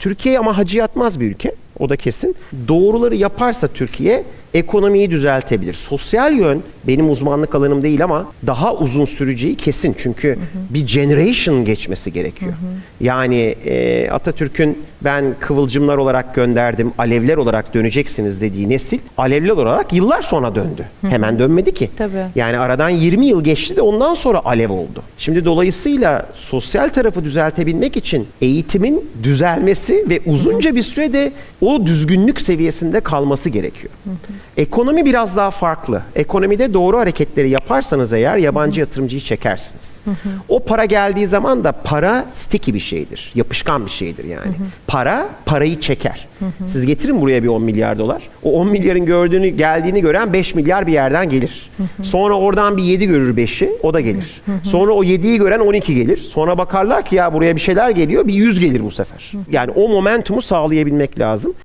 Türkiye ama hacı yatmaz bir ülke. O da kesin. Doğruları yaparsa Türkiye ekonomiyi düzeltebilir. Sosyal yön benim uzmanlık alanım değil ama daha uzun süreceği kesin. Çünkü bir generation geçmesi gerekiyor. Yani e, Atatürk'ün ben kıvılcımlar olarak gönderdim, alevler olarak döneceksiniz dediği nesil alevler olarak yıllar sonra döndü. Hemen dönmedi ki. Tabii. Yani aradan 20 yıl geçti de ondan sonra alev oldu. Şimdi dolayısıyla sosyal tarafı düzeltebilmek için eğitimin düzelmesi ve uzunca bir sürede o düzgünlük seviyesinde kalması gerekiyor. Ekonomi biraz daha farklı. Ekonomide doğru hareketleri yaparsanız eğer yabancı yatırımcıyı çekersiniz. O para geldiği zaman da para sticky bir şeydir. Yapışkan bir şeydir yani. Para parayı çeker. Siz getirin buraya bir 10 milyar dolar. O 10 milyarın gördüğünü geldiğini gören 5 milyar bir yerden gelir. Sonra oradan bir 7 görür 5'i o da gelir. Sonra o 7'yi gören 12 gelir. Sonra bakarlar ki ya buraya bir şeyler geliyor bir 100 gelir bu sefer. Yani o momentumu sağlayabilmek lazım.